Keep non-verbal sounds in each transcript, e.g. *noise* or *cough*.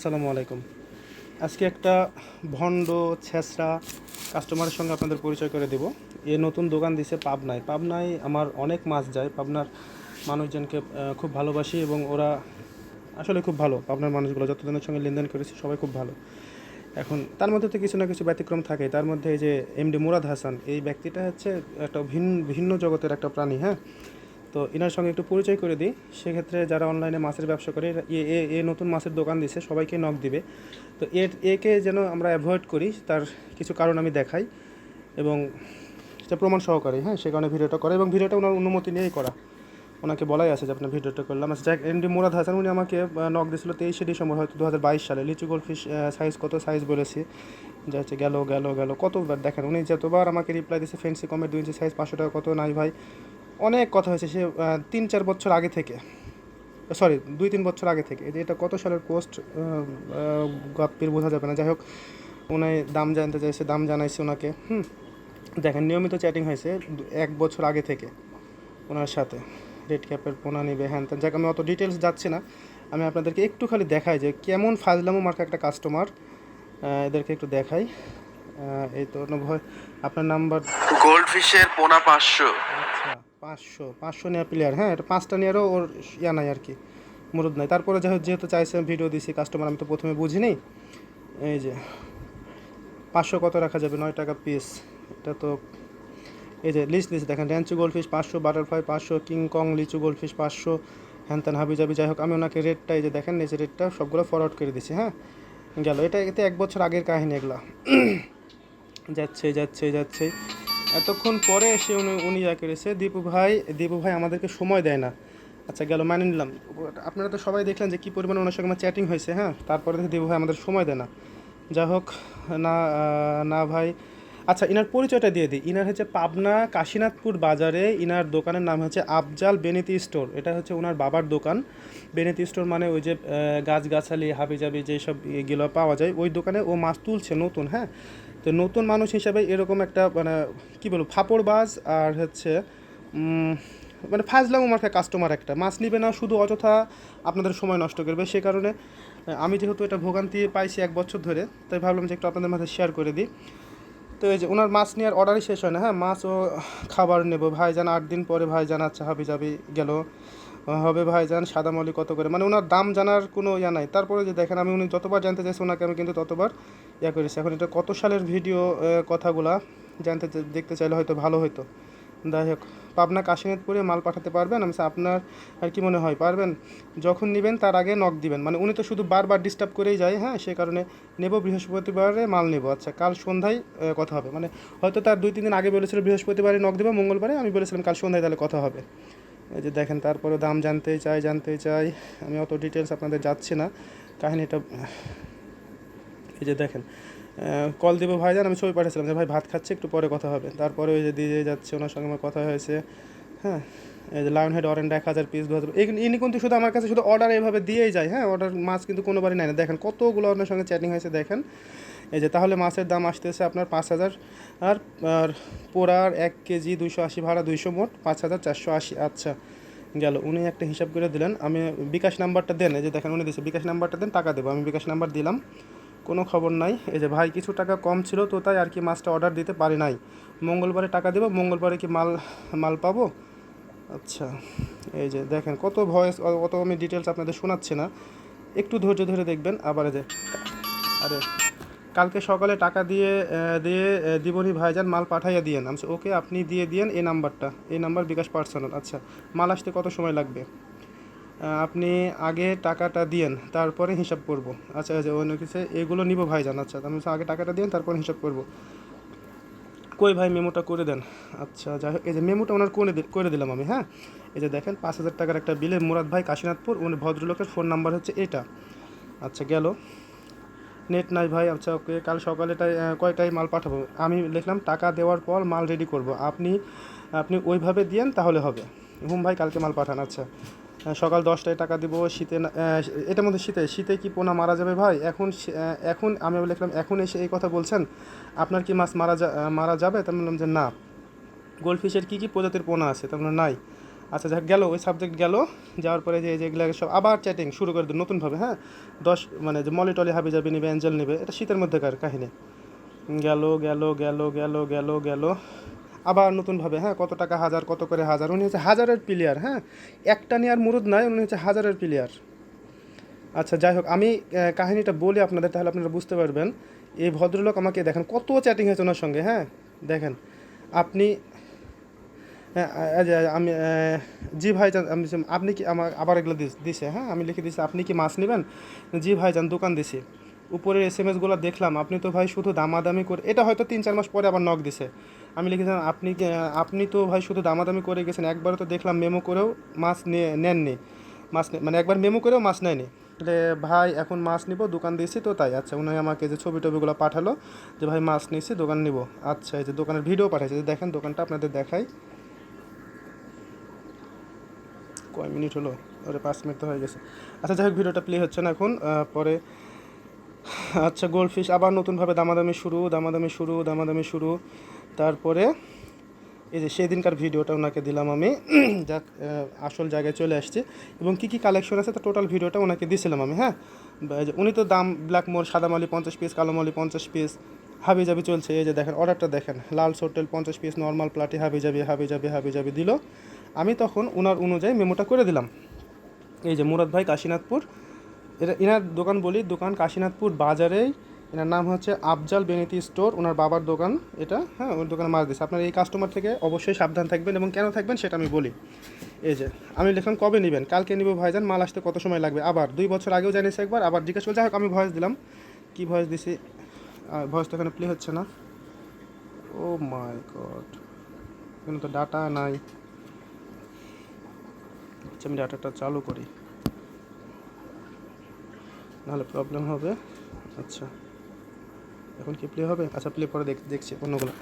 আসসালামু আলাইকুম। আজকে একটা ভণ্ড, ছেঁচড়া কাস্টমারের সঙ্গে আপনাদের পরিচয় করে দেব। এ নতুন দোকান দিছে পাবনায়। পাবনায় আমার অনেক মাছ যায়। পাবনার মানুষজনকে খুব ভালোবাসি এবং ওরা আসলে খুব ভালো। পাবনার মানুষগুলো যতজনের সঙ্গে লেনদেন করেছি, সবাই খুব ভালো। এখন তার মধ্যে তো কিছু না কিছু ব্যতিক্রম থাকে। তার মধ্যে এই যে এমডি মুরাদ হাসান, এই ব্যক্তিটা হচ্ছে একটা ভিন্ন ভিন্ন জগতের একটা প্রাণী হ্যাঁ? তো এনার সঙ্গে একটু পরিচয় করে দিই। সেক্ষেত্রে যারা অনলাইনে মাছের ব্যবসা করে, এ, এ- নতুন মাছের দোকান দিছে, সবাইকে নক দিবে। তো এর একে যেন আমরা অ্যাভয়েড করি, তার কিছু কারণ আমি দেখাই এবং সেটা প্রমাণ সহকারে হ্যাঁ সে কারণে ভিডিওটা করে এবং ভিডিওটা ওনার অনুমতি নিয়েই করা। ওনাকে বলাই আছে যে, আপনার ভিডিওটা করলাম। আচ্ছা যাক এমডি মুরাদ হাসান, উনি আমাকে নক দিয়েছিল তেইশে ডিসেম্বর, হয়তো দু হাজার বাইশ সালে। লিচু গোলফিশ সাইজ কত? সাইজ বলেছি। যা হচ্ছে গেল গেল গেল। কতবার দেখেন, উনি যতবার আমাকে রিপ্লাই দিয়েছে ফেন্সি কমের দুই ইঞ্চি সাইজ পাঁচশো টাকা, কত? নাই ভাই। অনেক কথা হয়েছে সে তিন চার বছর আগে থেকে। সরি দুই তিন বছর আগে থেকে। যে এটা কত সালের পোস্ট গপ্পির বোঝা যাবে না। যাই হোক উনি দাম জানতে চাইছে দাম জানাইছে ওনাকে হুম দেখেন নিয়মিত চ্যাটিং হয়েছে এক বছর আগে থেকে ওনার সাথে। রেড ক্যাপের পোনা নিবে হ্যান ত্যান। যাক আমি অত ডিটেলস যাচ্ছি না। আমি আপনাদেরকে একটু খালি দেখাই যে কেমন ফাজলামো মার্কা একটা কাস্টমার এদেরকে একটু দেখাই। এই তো ভয় আপনার নাম্বার গোল্ড ফিশের পোনা পাঁচশো। আচ্ছা। পাঁচশো পাঁচশো নেওয়া প্লেয়ার হ্যাঁ এটা পাঁচটা নেওয়ারও ওর ইয়া নাই আর কি মুরুদ নাই। তারপরে যেহেতু যেহেতু চাইছে ভিডিও দিছি কাস্টমার আমি তো প্রথমে বুঝিনি। এই যে, পাঁচশো কত রাখা যাবে? নয় টাকা পিস এটা তো, এই যে লিস্ট লিস্ট দেখেন র্যাঞ্চু গোল্ডফিশ পাঁচশো বাটারফ্লাই পাঁচশো কিংকং লিচু গোল্ডফিশ পাঁচশো হ্যান ত্যান হাবি যাবি যাই হোক, আমি ওনাকে রেটটা এই যে দেখেন যে রেটটা সবগুলো ফরওয়ার্ড করে দিছি হ্যাঁ গেল। এটা এতে এক বছর আগের কাহিনী এগুলা। *coughs* যাচ্ছে যাচ্ছে যাচ্ছে। এতক্ষণ পরে এসে উনি উনি যা করেছে, দীপু ভাই দীপু ভাই আমাদেরকে সময় দেয় না। আচ্ছা গেল মানে নিলাম। আপনারা তো সবাই দেখলেন যে কী পরিমাণে ওনার সঙ্গে আমার চ্যাটিং হয়েছে হ্যাঁ? তারপরে দেখি দীপু ভাই আমাদের সময় দেয় না। যা হোক, না না ভাই। আচ্ছা ইনার পরিচয়টা দিয়ে দিই। ইনার হচ্ছে পাবনা কাশীনাথপুর বাজারে ইনার দোকানের নাম হচ্ছে আফজাল বেনিতি স্টোর। এটা হচ্ছে ওনার বাবার দোকান। বেনিতি স্টোর মানে ওই যে গাছগাছালি, হাবিজাবি যেসব এগুলো পাওয়া যায়, ওই দোকানে ও মাছ তুলছে নতুন হ্যাঁ? তো নতুন মানুষ হিসাবে এরকম একটা মানে কী বলব, ফাপড়বাজ আর হচ্ছে মানে ফাজলামো মার্কা কাস্টমার একটা। মাছ নিবে না, শুধু অযথা আপনাদের সময় নষ্ট করবে। সে কারণে আমি যেহেতু এটা ভোগান্তি পাইছি এক বছর ধরে, তাই ভাবলাম যে একটু আপনাদের মাঝে শেয়ার করে দিই। তো এই যে ওনার মাছ নেওয়ার অর্ডারই শেষ হয় না হ্যাঁ? মাছ ও খাবার নেব। ভাই ভাইজান আট দিন পরে ভাই ভাইজান আচ্ছা হাবি যাবি গেল। হবে ভাইজান সাদা মলি কত করে? মানে ওনার দাম জানার কোনো ইয়া নাই। তারপরে যে দেখেন, আমি উনি যতবার জানতে চাইছি, ওনাকে আমি কিন্তু ততবার ইয়া করেছি। এখন এটা কত সালের ভিডিও কথাগুলা জানতে দেখতে চাইলে হয়তো ভালো হতো যাই হোক, পাবনা কাশীনাথপুরে মাল পাঠাতে পারবেন? আমি আপনার, আর কি মনে হয়? পারবেন? যখন নেবেন, তার আগে নক দিবেন। মানে উনি তো শুধু বারবার ডিস্টার্ব করেই যায় হ্যাঁ? সে কারণে নেব, বৃহস্পতিবারে মাল নেব। আচ্ছা কাল সন্ধ্যায় কথা হবে। মানে হয়তো তার দুই, তিন দিন আগে বলেছিল বৃহস্পতিবারে নক দেবে, মঙ্গলবারে আমি বলেছিলাম কাল সন্ধ্যায় তাহলে কথা হবে। এই যে দেখেন তারপরে দাম জানতে চাই জানতে চাই। আমি অত ডিটেলস আপনাদের যাচ্ছি না। কাহিনিটা, এই যে দেখেন কল দেবো ভাইজান, আমি ছবি পাঠিয়েছিলাম যে, ভাই, ভাত খাচ্ছে, একটু পরে কথা হবে। তারপরে ওই যে দিয়ে যাচ্ছে, ওনার সঙ্গে আমার কথা হয়েছে। হ্যাঁ এই যে লায়ন হেড অরেন্ড এক হাজার পিস দু হাজার ইনি কিন্তু শুধু আমার কাছে শুধু অর্ডার এইভাবে দিয়েই যায়। হ্যাঁ অর্ডার মাছ কিন্তু কোনোবারই নেয় না। দেখেন, কতগুলো ওনার সঙ্গে চ্যাটিং হয়েছে, দেখেন। এই যে তাহলে মাছের দাম আসতেছে আপনার পাঁচ হাজার, আর আর পোড়ার এক কেজি দুইশো আশি ভাড়া দুইশো মোট পাঁচ হাজার চারশো আশি। আচ্ছা গেল, উনি একটা হিসাব করে দিলেন। আমি বিকাশ নাম্বারটা দেন, এই যে দেখেন উনি দিচ্ছে বিকাশ নাম্বারটা দেন, টাকা দেবো। আমি বিকাশ নাম্বার দিলাম, কোনো খবর নাই। এই যে ভাই, কিছু টাকা কম ছিল তো তাই আর কি মাছটা অর্ডার দিতে পারি নাই। মঙ্গলবারে টাকা দেবো, মঙ্গলবারে কি মাল মাল পাবো? আচ্ছা এই যে দেখেন, কত ভয়েস, অত আমি ডিটেলস আপনাদের শোনাচ্ছি না। একটু ধৈর্য ধরে দেখবেন, আবার যে, আরে কালকে সকালে টাকা দিয়ে দিয়ে দিবনি ভাইজান মাল পাঠাইয়া দিয়েন। আমি ওকে, আপনি দিয়ে দিয়েন এই নাম্বারটা। এই নাম্বার বিকাশ পার্সোনাল। আচ্ছা মাল আসতে কত সময় লাগবে? আপনি আগে টাকাটা দিয়েন, তারপরে হিসাব করব। আচ্ছা আচ্ছা অন্য কিছু এগুলো নিব ভাইজান। আচ্ছা আমি আগে টাকাটা দিয়েন, তারপরে হিসাব করব। কই ভাই, মেমোটা করে দেন। আচ্ছা যাই হোক, এই যে মেমোটা ওনার করে করে দিলাম আমি হ্যাঁ? এই যে দেখেন, পাঁচ হাজার টাকার একটা বিলে মুরাদ ভাই কাশীনাথপুর, উনি ভদ্রলোকের ফোন নাম্বার হচ্ছে এটা। আচ্ছা গেল। নেট নাই ভাই আচ্ছা ওকে, কাল সকালেটায় কয়টায় মাল পাঠাবো? আমি লিখলাম, টাকা দেওয়ার পর মাল রেডি করব। আপনি আপনি ওইভাবে দিয়েন, তাহলে হবে। হুম ভাই, কালকে মাল পাঠান আচ্ছা। সকাল দশটায় টাকা দিব, শীতে এটার মধ্যে শীতে শীতে কি পোনা মারা যাবে ভাই? এখন এখন আমি লিখলাম, এখন এসে এই কথা বলছেন, আপনার কি মাছ মারা যা, মারা যাবে? তা আমি বললাম যে না। গোল্ডফিশের কী কী প্রজাতির পোনা আছে? তার মানে নাই। আচ্ছা যাক, গেল, ওই সাবজেক্ট গেল। যাওয়ার পরে যে যেগুলো সব আবার চ্যাটিং শুরু করে দিল নতুনভাবে হ্যাঁ? দশ মানে যে মলি টলি হাবি যাবি নিবে অ্যাঞ্জেল নেবে, এটা শীতের মধ্যেকার কাহিনী। গেল গেল গেল গেল গেল গেল। আবার নতুনভাবে হ্যাঁ কত টাকা, হাজার, কত করে হাজার। উনি হচ্ছে হাজারের প্লেয়ার হ্যাঁ? একটা নেওয়ার মুরুদ নাই, উনি হচ্ছে হাজারের প্লেয়ার আচ্ছা যাই হোক, আমি কাহিনীটা বলি আপনাদের, তাহলে আপনারা বুঝতে পারবেন। এই ভদ্রলোক আমাকে দেখেন, কত চ্যাটিং হয়েছে ওনার সঙ্গে হ্যাঁ? দেখেন, আপনি আমি আহ, জি ভাইজান আমি আপনি কি আমার আবার এগুলো দিছে হ্যাঁ? আমি লিখে দিছি আপনি কি মাছ নেবেন? জি ভাইজান দোকান দিছি। উপরের এস এম এসগুলো দেখলাম আপনি তো ভাই শুধু দামাদামি করে এটা হয়তো তিন চার মাস পরে আবার নক দিছে। আমি লিখেছিলাম আপনি আপনি তো ভাই শুধু দামাদামি করে গেছেন একবারও তো দেখলাম মেমো করেও মাছ নিয়ে নেননি। মাছ মানে একবার মেমো করেও মাছ নেয়নি। তাহলে ভাই এখন মাছ নিব দোকান দিয়েছি তো তাই। আচ্ছা উনি আমাকে যে ছবি টবিগুলো পাঠালো যে ভাই মাছ নিয়েছি দোকান নিব। আচ্ছা এই যে দোকানের ভিডিও পাঠাইছে দেখেন দোকানটা আপনাদের দেখাই। কয় মিনিট হলো? ওরে পাঁচ মিনিট তো হয়ে গেছে। আচ্ছা যাই হোক, ভিডিওটা প্লে হচ্ছে না এখন। পরে আচ্ছা গোল্ডফিশ আবার নতুনভাবে দামাদামি শুরু দামাদামি শুরু দামাদামি শুরু। তারপরে এই যে সেদিনকার ভিডিওটা ওনাকে দিলাম আমি। *clears throat* যাক আসল জায়গায় চলে আসছে। এবং কী কী কালেকশন আছে, তা টোটাল ভিডিওটা ওনাকে দিয়েছিলাম আমি হ্যাঁ? উনি তো দাম ব্ল্যাক মোর সাদা মালি পঞ্চাশ পিস কালো মালি পঞ্চাশ পিস হাবি জাবি চলছে। এই যে দেখেন অর্ডারটা দেখেন। লাল সোটেল পঞ্চাশ পিস নর্মাল প্লাটি হাবি জাবি হাবি জাবি হাবি জাবি দিল। আমি তখন ওনার অনুযায়ী মেমোটা করে দিলাম। এই যে মুরাদ ভাই কাশীনাথপুর এটা এনার দোকান বলি, দোকান কাশীনাথপুর বাজারেই, এনার নাম হচ্ছে আফজাল বেনিতি স্টোর ওনার বাবার দোকান এটা হ্যাঁ ওর দোকানে মাছ দিচ্ছে আপনার এই কাস্টমার থেকে অবশ্যই সাবধান থাকবেন এবং কেন থাকবেন সেটা আমি বলি। এই যে, আমি লিখলাম, কবে নেবেন? কালকে নিব ভাইজান, মাল আসতে কত সময় লাগবে? আবার দুই বছর আগেও জানিয়েছি একবার, আবার জিজ্ঞেস করছে হোক, আমি ভয়েস দিলাম। কি ভয়েস দিছি? ভয়েস তো এখানে প্লে হচ্ছে না। ও মাই গড এখানে তো ডাটা নাই। আচ্ছা আমি ডাটাটা চালু করি। নাহলে প্রবলেম হবে। আচ্ছা এখন কি প্লে হবে? আচ্ছা প্লে পরে দেখ দেখছি অন্যগুলো।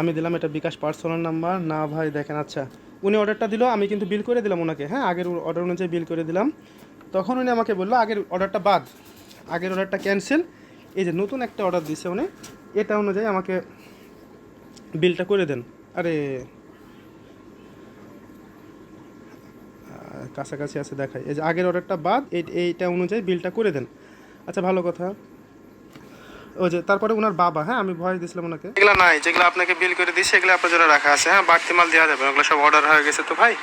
আমি দিলাম এটা বিকাশ পার্সোনাল নাম্বার না ভাই, দেখেন আচ্ছা। উনি অর্ডারটা দিল, আমি কিন্তু বিল করে দিলাম ওনাকে। হ্যাঁ আগের অর্ডার অনুযায়ী বিল করে দিলাম। তখন উনি আমাকে বলল, আগের অর্ডারটা বাদ। আগের অর্ডারটা ক্যান্সেল এই যে নতুন একটা অর্ডার দিছে উনি, এটা অনুযায়ী আমাকে বিলটা করে দেন। আরে কাছাকাছি আছে দেখাই। এই যে আগের অর্ডারটা বাদ এই এইটা অনুযায়ী বিলটা করে দেন। আচ্ছা ভালো কথা। ওই যে তারপরে ওনার বাবা হ্যাঁ আমি ভয়েস দিয়েছিলাম ওনাকে। এগুলো নাই যেগুলো আপনাকে বিল করে দিয়েছে এগুলো আপনার জন্য রাখা আছে হ্যাঁ বাড়তি মাল দেওয়া যাবে ওগুলো সব অর্ডার হয়ে গেছে তো ভাই।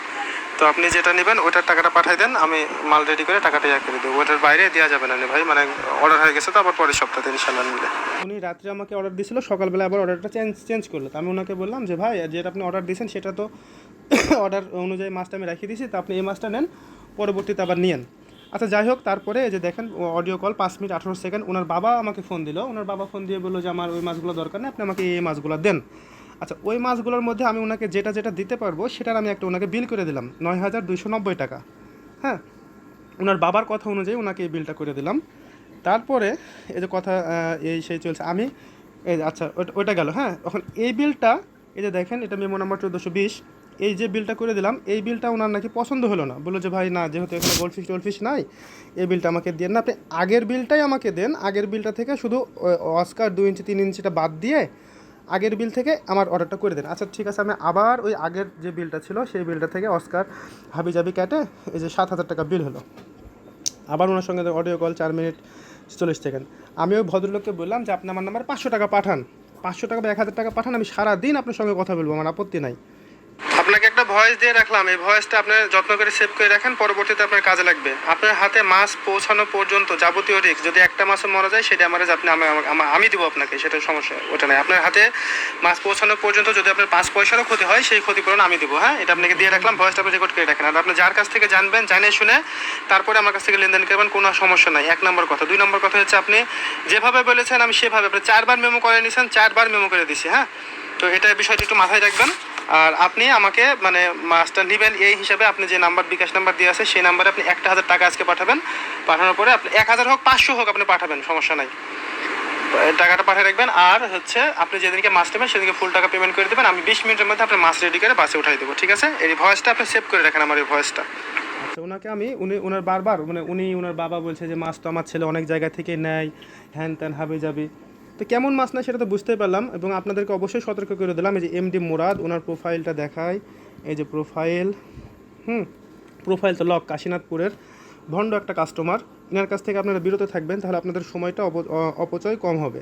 তো আপনি যেটা নেবেন ওইটার টাকাটা পাঠিয়ে দেন আমি মাল রেডি করে টাকাটা ইয়া করে দেবো। ওটার বাইরে দেওয়া যাবে না ভাই মানে অর্ডার হয়ে গেছে তো আবার পরের সপ্তাহে ইনশাল্লাহ নিলে। উনি রাত্রে আমাকে অর্ডার দিয়েছিল সকালবেলা আবার অর্ডারটা চেঞ্জ চেঞ্জ করল। তো আমি ওনাকে বললাম যে ভাই যেটা আপনি অর্ডার দিয়েছেন সেটা তো *coughs* অর্ডার অনুযায়ী মাছটা আমি রাখিয়ে দিয়েছি, তো আপনি এই মাছটা নেন, পরবর্তীতে আবার নিয়েন। আচ্ছা যাই হোক, তারপরে যে দেখেন অডিও কল পাঁচ মিনিট আঠারো সেকেন্ড ওনার বাবা আমাকে ফোন দিল। ওনার বাবা ফোন দিয়ে বলল যে, আমার ওই মাছগুলো দরকার নেই, আপনি আমাকে এই মাছগুলো দেন। আচ্ছা ওই মাছগুলোর মধ্যে আমি ওনাকে যেটা যেটা দিতে পারব, সেটার আমি একটা ওনাকে বিল করে দিলাম, নয় হাজার দুইশো নব্বই টাকা। হ্যাঁ? ওনার বাবার কথা অনুযায়ী ওনাকে এই বিলটা করে দিলাম। তারপরে এই যে কথা এই সেই চলছে, আমি এই আচ্ছা ওটা গেল হ্যাঁ? এখন এই বিলটা এই যে দেখেন, এটা মেমো নাম্বার চোদ্দোশো বিশ এই যে বিলটা করে দিলাম, এই বিলটা ওনার নাকি পছন্দ হলো না। বলল যে, ভাই, না, যেহেতু এখানে গোল্ডফিশ টোলফিশ নাই, এই বিলটা আমাকে দেন। না আপনি আগের বিলটাই আমাকে দেন। আগের বিলটা থেকে শুধু অস্কার দুই ইঞ্চি, তিন ইঞ্চিটা বাদ দিয়ে আগের বিল থেকে আমার অর্ডারটা করে দেন। আচ্ছা ঠিক আছে, আমি আবার ওই আগের যে বিলটা ছিল, সেই বিলটা থেকে অস্কার হাবি জাবি কেটে এই যে সাত হাজার টাকা বিল হলো। আবার ওনার সঙ্গে অডিও কল চার মিনিট চল্লিশ সেকেন্ড আমি ওই ভদ্রলোককে বললাম যে, আপনি আমার নাম্বার পাঁচশো টাকা পাঠান। পাঁচশো টাকা বা এক হাজার টাকা পাঠান, আমি সারা দিন আপনার সঙ্গে কথা বলব, আমার আপত্তি নাই। আপনাকে একটা ভয়েস দিয়ে রাখলাম। এই ভয়েসটা আপনার যত্ন করে সেভ করে রাখেন, পরবর্তীতে আপনার কাজে লাগবে। আপনার হাতে মাছ পৌঁছানো পর্যন্ত যাবতীয় রিস্ক যদি একটা মাছও মারা যায়, সেটা আমার আপনি আমি দিব আপনাকে, সেটা সমস্যা, ওটা নাই। আপনার হাতে মাছ পৌঁছানো পর্যন্ত যদি আপনার পাঁচ পয়সারও ক্ষতি হয়, সেই ক্ষতিপূরণ আমি দিব হ্যাঁ? এটা আপনাকে দিয়ে রাখলাম ভয়েসটা আপনি রেকর্ড করে রাখেন। আর আপনি যার কাছ থেকে জানবেন, জানে শুনে, তারপরে আমার কাছ থেকে লেনদেন করবেন, কোনো সমস্যা নাই। এক নম্বর কথা। দুই নম্বর কথা হচ্ছে আপনি যেভাবে বলেছেন, আমি সেভাবে, আপনি চারবার মেমো করে নিয়েছেন, চারবার মেমো করে দিছি হ্যাঁ? তো এটা বিষয়টা একটু মাথায় রাখবেন। আর আপনি আমাকে মানে মাছটা নেবেন এই হিসাবে আপনি যে নাম্বার বিকাশ নাম্বার দিয়ে আছে, সেই নাম্বারে আপনি একটা হাজার টাকা আজকে পাঠাবেন। পাঠানোর পরে আপনি এক হাজার হোক, পাঁচশো হোক আপনি পাঠাবেন, সমস্যা নাই। টাকাটা পাঠিয়ে রাখবেন। আর হচ্ছে, আপনি যেদিনকে মাছ নেবেন, সেদিনকে ফুল টাকা পেমেন্ট করে দেবেন। আমি বিশ মিনিটের মধ্যে আপনার মাছ রেডি করে বাসে উঠাই দেবো, ঠিক আছে? এই ভয়েসটা আপনি সেভ করে রাখেন আমার এই ভয়েসটা আচ্ছা ওনাকে আমি, উনি ওনার বারবার মানে উনি ওনার বাবা বলছে যে, মাছ তো আমার ছেলে অনেক জায়গা থেকে নেয়, হ্যান ত্যান, হাবে যাবে তো কেমন মাছ না সেটা তো বুঝতেই পারলাম এবং আপনাদেরকে অবশ্যই সতর্ক করে দিলাম। এই যে এমডি মুরাদ ওনার প্রোফাইলটা দেখায় এই যে প্রোফাইল হুম প্রোফাইল তো লক কাশীনাথপুরের। ভণ্ড একটা কাস্টমার ইনার কাছ থেকে আপনারা বিরত থাকবেন তাহলে আপনাদের সময়টা অপচয় কম হবে।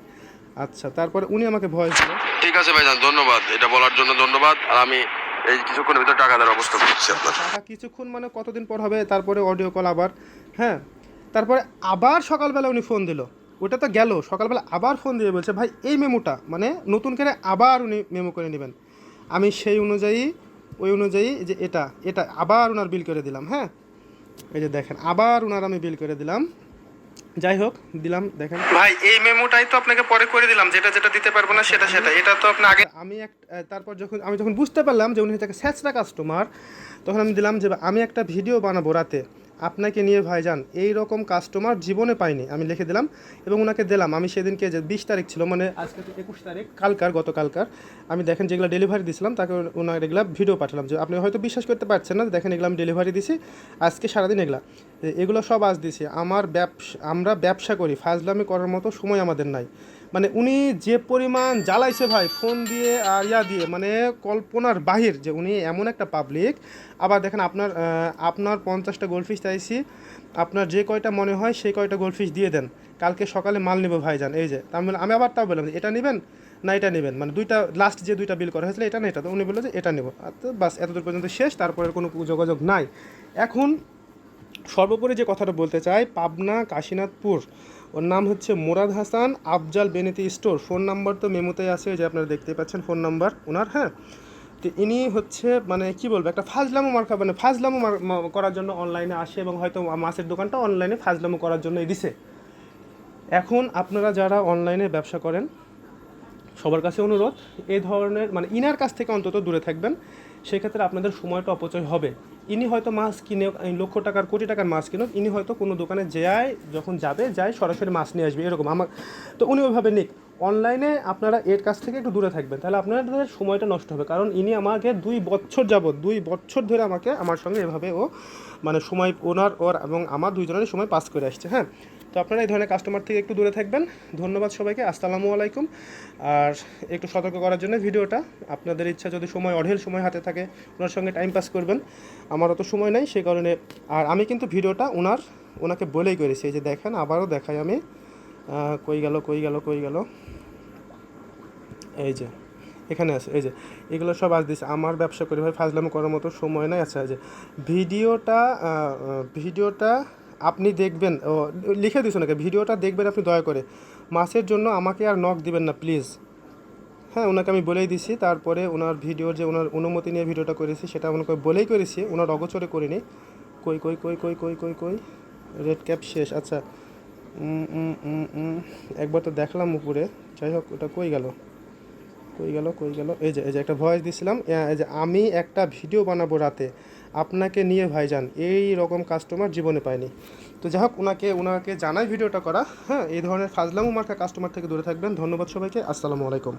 আচ্ছা তারপরে উনি আমাকে ভয় দিল। ঠিক আছে ভাইজান ধন্যবাদ। এটা বলার জন্য ধন্যবাদ। আর আমি এই কিছুক্ষণের ভিতরে টাকা দেওয়ার ব্যবস্থা করছি আপনার। টাকা কিছুক্ষণ মানে কতদিন পর হবে? তারপরে অডিও কল আবার হ্যাঁ। তারপরে আবার সকালবেলা উনি ফোন দিল। ওটা তো গেল। সকালবেলা আবার ফোন দিয়ে বলছে ভাই এই মেমোটা মানে নতুন করে আবার উনি মেমো করে নেবেন। আমি সেই অনুযায়ী ওই অনুযায়ী যে এটা এটা আবার ওনার বিল করে দিলাম হ্যাঁ? এই যে দেখেন আবার ওনার আমি বিল করে দিলাম। যাই হোক দিলাম দেখেন। ভাই এই মেমোটাই তো আপনাকে পরে করে দিলাম যেটা যেটা দিতে পারব না সেটা সেটা। এটা তো আপনি আগে আমি এক তারপর যখন আমি যখন বুঝতে পারলাম যে উনি হচ্ছে স্যাঁচরা কাস্টমার তখন আমি দিলাম যে আমি একটা ভিডিও বানাবো রাতে। আপনাকে নিয়ে ভাইজান, এই রকম কাস্টমার জীবনে পাইনি, আমি লিখে দিলাম এবং ওনাকে দিলাম। আমি সেদিনকে যে বিশ তারিখ ছিল মানে আজকে তো একুশ তারিখ, কালকার, গতকালকার, আমি দেখেন যেগুলো ডেলিভারি দিয়েছিলাম তাকে ওনার এগুলা ভিডিও পাঠালাম যে আপনি হয়তো বিশ্বাস করতে পারছেন না দেখেন এগুলো আমি ডেলিভারি দিছি, আজকে সারাদিন এগুলা। এগুলো সব আজ দিছি। আমার ব্যবসা, আমরা ব্যবসা করি, ফাজলামি করার মতো সময় আমাদের নাই। মানে উনি যে পরিমাণ জ্বালাইছে ভাই, ফোন দিয়ে আর ইয়া দিয়ে মানে কল্পনার বাহির যে উনি এমন একটা পাবলিক আবার দেখেন আপনার আপনার পঞ্চাশটা গোল্ডফিশ চাইছি, আপনার যে কয়টা মনে হয় সেই কয়টা গোল্ডফিশ দিয়ে দেন। কালকে সকালে মাল নেব ভাইজান, এই যে, তার মানে আমি আবার তাও বললাম এটা নেবেন না এটা নেবেন? মানে দুইটা লাস্ট যে দুইটা বিল করা হয়েছিল, এটা না এটা তো উনি বলল যে, এটা নেব। বাস, এতদূর পর্যন্ত শেষ, তারপরে কোনো যোগাযোগ নাই। এখন সর্বোপরি যে কথাটা বলতে চাই, পাবনা, কাশীনাথপুর। ওর নাম হচ্ছে মোরাদ হাসান আফজাল বেনিতি স্টোর। ফোন নাম্বার তো মেমোতেই আছে, যে আপনারা দেখতে পাচ্ছেন ফোন নাম্বার ওনার হ্যাঁ? তো ইনি হচ্ছে মানে কি বলব, একটা ফাজলামো মার্কা মানে ফাজলামো করার জন্য অনলাইনে আসে এবং হয়তো মাছের দোকানটা অনলাইনে ফাজলামো করার জন্যই দিছে। এখন আপনারা যারা অনলাইনে ব্যবসা করেন, সবার কাছে অনুরোধ, এ ধরনের মানে ইনার কাছ থেকে অন্তত দূরে থাকবেন। সেক্ষেত্রে আপনাদের সময়টা অপচয় হবে। ইনি হয়তো মাছ কিনে লক্ষ টাকার, কোটি টাকার মাছ কিনুক, ইনি হয়তো কোনো দোকানে যায় যখন যাবে, যায় সরাসরি মাছ নিয়ে আসবে, এরকম। আমার তো উনি ওইভাবে নিক। অনলাইনে আপনারা এর কাছ থেকে একটু দূরে থাকবেন। তাহলে আপনাদের সময়টা নষ্ট হবে। কারণ ইনি আমাকে দুই বছর যাবত দুই বছর ধরে আমাকে আমার সঙ্গে এভাবে ও মানে সময় ওনার, ওর এবং আমার দুইজনের সময় পাস করে আসছে হ্যাঁ? তো আপনারা এই ধরনের কাস্টমার থেকে একটু দূরে থাকবেন। ধন্যবাদ সবাইকে। আসসালামু আলাইকুম। আর একটু সতর্ক করার জন্য ভিডিওটা। আপনাদের ইচ্ছা যদি সময়, অঢেল সময় হাতে থাকে, ওনার সঙ্গে টাইম পাস করবেন। আমার অত সময় নাই সেই কারণে আর আমি কিন্তু ভিডিওটা ওনার ওনাকে বলেই করেছি, এই যে দেখেন, আবারও দেখাই আমি। কই গেল কই গেল কই গেল? এই যে, এখানে আছে, এই যে, এগুলো সব আজ দিচ্ছে আমার ব্যবসা করি ভাই, ফাজলাম করার মতো সময় নাই। আচ্ছা যে, ভিডিওটা ভিডিওটা আপনি দেখবেন, ও, লিখে দিস নাকি ভিডিওটা দেখবেন আপনি দয়া করে। মাসের জন্য আমাকে আর নক দিবেন না প্লিজ হ্যাঁ ওনাকে আমি বলেই দিছি, তারপরে ওনার ভিডিওর যে, ওনার অনুমতি নিয়ে ভিডিওটা করেছি, সেটা ওনাকে বলেই করেছি, ওনার অগোচরে করিনি। কই কই কই কই কই কই কই রেড ক্যাপ শেষ। আচ্ছা একবার তো দেখলাম উপরে। যাই হোক, ওটা কই গেল? কই গেল কই গেল? এই যে এই যে একটা ভয়েস দিছিলাম। এই যে, আমি একটা ভিডিও বানাবো রাতে। আপনাকে নিয়ে ভাইজান, এই রকম কাস্টমার জীবনে পায়নি তো যাই হোক ওনাকে ওনাকে জানাই ভিডিওটা করা। হ্যাঁ এই ধরনের ফাজলামো মার্কা কাস্টমার থেকে দূরে থাকবেন। ধন্যবাদ সবাইকে। আসসালামু আলাইকুম।